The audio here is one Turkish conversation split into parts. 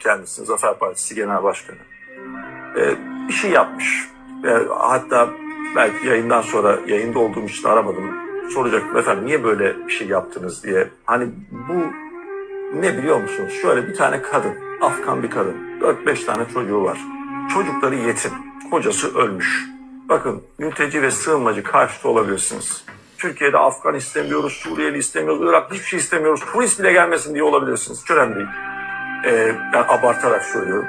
kendisini Zafer Partisi Genel Başkanı. Ee, bir şey yapmış. Ee, hatta belki yayından sonra yayında olduğum için aramadım. Soracaktım efendim niye böyle bir şey yaptınız diye. Hani bu ne biliyor musunuz? Şöyle bir tane kadın, Afgan bir kadın. 4-5 tane çocuğu var. Çocukları yetim. Kocası ölmüş. Bakın mülteci ve sığınmacı karşıtı olabilirsiniz. Türkiye'de Afgan istemiyoruz, Suriyeli istemiyoruz, Irak hiçbir şey istemiyoruz. Turist bile gelmesin diye olabilirsiniz. Hiç önemli değil. Ee, ben abartarak söylüyorum.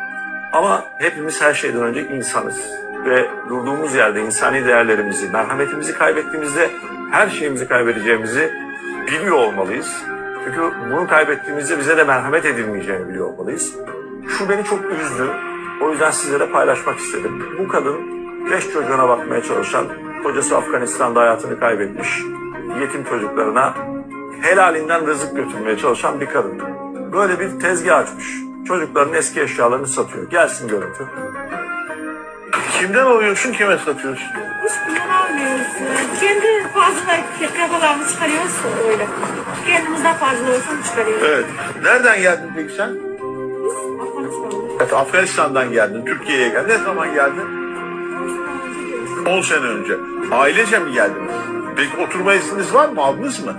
Ama hepimiz her şeyden önce insanız. Ve durduğumuz yerde insani değerlerimizi, merhametimizi kaybettiğimizde her şeyimizi kaybedeceğimizi biliyor olmalıyız. Çünkü bunu kaybettiğimizde bize de merhamet edilmeyeceğini biliyor olmalıyız. Şu beni çok üzdü. O yüzden sizlere paylaşmak istedim. Bu kadın beş çocuğuna bakmaya çalışan, kocası Afganistan'da hayatını kaybetmiş, yetim çocuklarına helalinden rızık götürmeye çalışan bir kadın. Böyle bir tezgah açmış. Çocukların eski eşyalarını satıyor. Gelsin görüntü. Kimden alıyorsun, kime satıyorsun? Hiçbirinden almıyoruz. Kendi fazla akrabalarını çıkarıyoruz öyle. Kendimizden fazla olsun çıkarıyoruz. Evet. Nereden geldin peki sen? Biz Afganistan'da. Evet, Afganistan'dan geldin, Türkiye'ye geldin. Ne zaman geldin? 10 sene önce. Ailece mi geldiniz? Peki oturma izniniz var mı? Aldınız mı?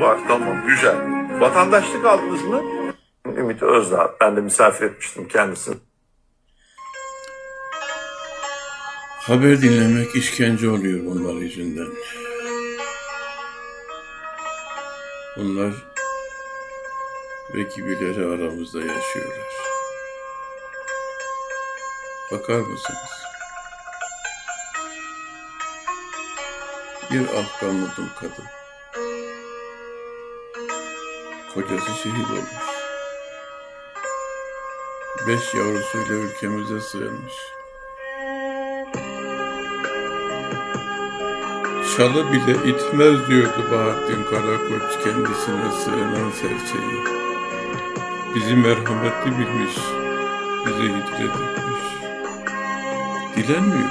Var, tamam, güzel. Vatandaşlık aldınız mı? Ümit Özdağ. Ben de misafir etmiştim kendisini. Haber dinlemek işkence oluyor bunlar yüzünden. Bunlar ve gibileri aramızda yaşıyorlar. Bakar mısınız? Bir Afgan kadın. Kocası şehit olmuş. Beş yavrusuyla ülkemize sığınmış. Çalı bile itmez diyordu Bahattin Karakoç kendisine sığınan serçeyi. Bizi merhametli bilmiş, bize hicret etmiş. Dilenmiyor.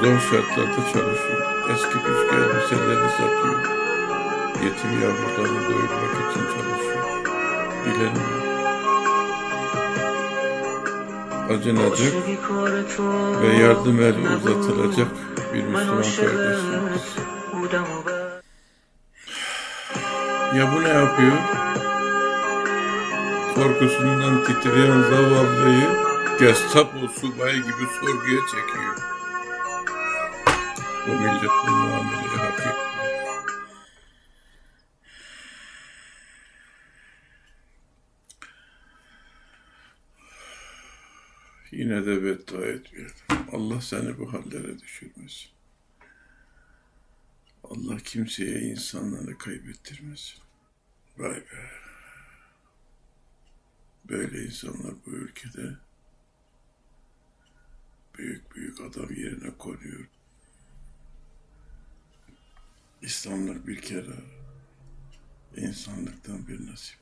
Zor şartlarda çalışıyor. Eski püskü elbiselerini satıyor. Yetim yavrularını doyurmak için çalışıyor. Dilenmiyor. Acınacak ve yardım eli uzatılacak bir Müslüman kardeşimiz. Ya bu ne yapıyor? Korkusundan titreyen zavallıyı Gestapo subayı gibi sorguya çekiyor. Bu millet bu muameleyi. Yine de beddua etmeyelim. Allah seni bu hallere düşürmesin. Allah kimseye insanları kaybettirmesin. Vay be. Böyle insanlar bu ülkede büyük büyük adam yerine konuyor. İslamlık bir kere insanlıktan bir nasip.